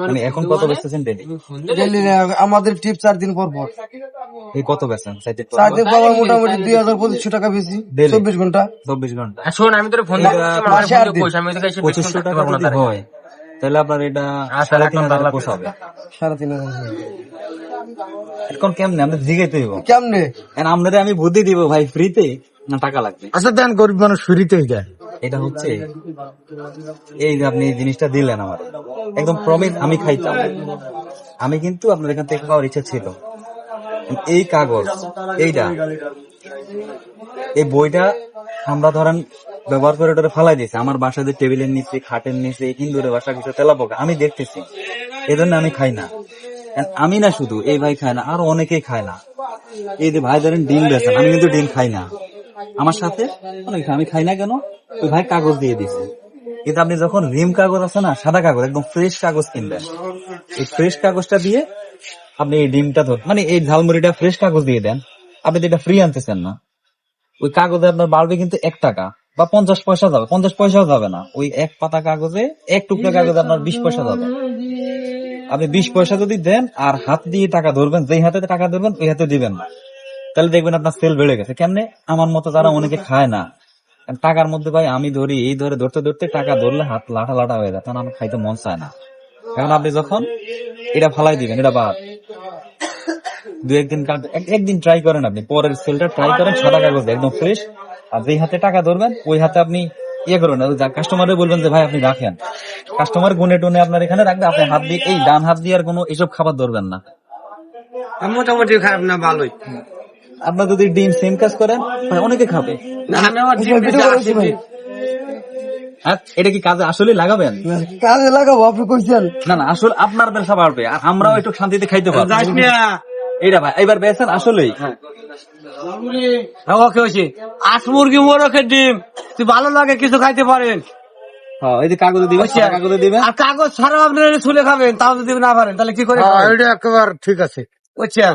মানে এখন কত বেচতেছেন ডেলি? ডেলি আমাদের টিপ চার দিন পর পর। এই কত বেচেন? চার দিন পর মোটামুটি দুই হাজার পঁচিশশো টাকা বেশি। চব্বিশ ঘণ্টা। চব্বিশ ঘণ্টা? শোন আমি তোর ফোন পঁচিশশো টাকা যদি হয় তাহলে আপনার এটা আচ্ছা, সাড়ে তিন হাজার পোষাবে। সাড়ে তিন হাজার। এখন কেমনে? আমরা জিগাইতে হইব কেমনে? আপনাদের আমি বুদ্ধি দিব ভাই ফ্রিতে না টাকা লাগবে। আচ্ছা দেন গরিব মানুষ ফ্রিতেই দেয়। এটা হচ্ছে এই যে আপনি জিনিসটা দিলেন আমার। একদম প্রমিস আমি খাইতাম। আমি কিন্তু আপনার এখান থেকে খাওয়ার ইচ্ছা ছিল। এই কাগজ, এইটা, এই বইটা আমরা ধরেন ব্যবহার করে ওটা ফালাই দিয়েছে। আমার বাসাতে টেবিলের নিচে, খাটের নিচে, ইন্দুরের বাসা, কিছু তেলা পোকা, আমি দেখতেছি। এই জন্য আমি খাই না। আমি না শুধু, এই ভাই খায় না, আরও অনেকেই খায় না। এই যে ভাই ধরেন ডিম বেছেন আমি কিন্তু ডিম খাই না। আমার সাথে? আমি খাই না কেন? ওই ভাই কাগজ দিয়ে দিছে। কিন্তু আপনি যখন রিম কাগজ আছে না, সাদা কাগজ, একদম ফ্রেশ কাগজ কিনবেন। এই ফ্রেশ কাগজটা দিয়ে আপনি এই ডিমটা ধর মানে এই ঝালমুড়িটা ফ্রেশ কাগজ দিয়ে দেন। আপনি তো এটা ফ্রি আনতেছেন না। ওই কাগজে আপনার বাড়বে কিন্তু এক টাকা বা পঞ্চাশ পয়সা যাবে। পঞ্চাশ পয়সাও যাবে না। ওই এক পাতা কাগজে, এক টুকরা কাগজে আপনার বিশ পয়সা যাবে। আপনি বিশ পয়সা যদি দেন আর হাত দিয়ে টাকা ধরবেন, যেই হাতে টাকা ধরবেন, ওই হাতে দিবেন না। তাহলে দেখবেন আপনার সেল বেড়ে গেছে। কেমনে? আমার মতো যারা অনেকে খায় না। টাকার মধ্যে ভাই আমি ধরি, এই ধরে ধরতে ধরতে টাকা ধরলে হাত লাঠা লাঠা হয়ে যায়। তখন আমার খাইতে মন চায় না। এখন আপনি যখন এটা ফালাই দিবেন, এটা বাদ। দু একদিন একদিন ট্রাই করেন আপনি। পরের সেলটা ট্রাই করেন সাদা কাগজে একদম ফ্রেশ আর যেই হাতে টাকা ধরবেন, ওই হাতে আপনি ইয়ে করবেন। কাস্টমারে বলবেন যে, ভাই, আপনি রাখেন। কাস্টমার গুনে টুনে আপনার এখানে রাখবে। আপনি হাত দিয়ে, এই ডান হাত দিয়ে আর কোনো এসব খাবার ধরবেন না। মোটামুটি খারাপ না, ভালোই। আপনার যদি ডিম সেম কাজ করেন ভাই অনেকে খাবে। আর এটা কি কাজে আসলে লাগাবেন? কাজে লাগাবো আপনি কইছেন। না না আসলে আপনার ব্যবসা বাড়বে আর আমরাও একটু শান্তিতে খাইতে পারব। এইটা ভাই এবার বেছেন আসলেই। হ্যাঁ, ওকে আট মুরগি মোরকের ডিম। তুই ভালো লাগে কিছু খাইতে পারেন। হ্যাঁ এই যে কাগজে দিবেন কাগজে দিবেন। আর কাগজ ছাড়াও আপনি ছুলে খাবেন তাও যদি না পারেন তাহলে কি করে এটা একেবারে ঠিক আছে। বুঝছেন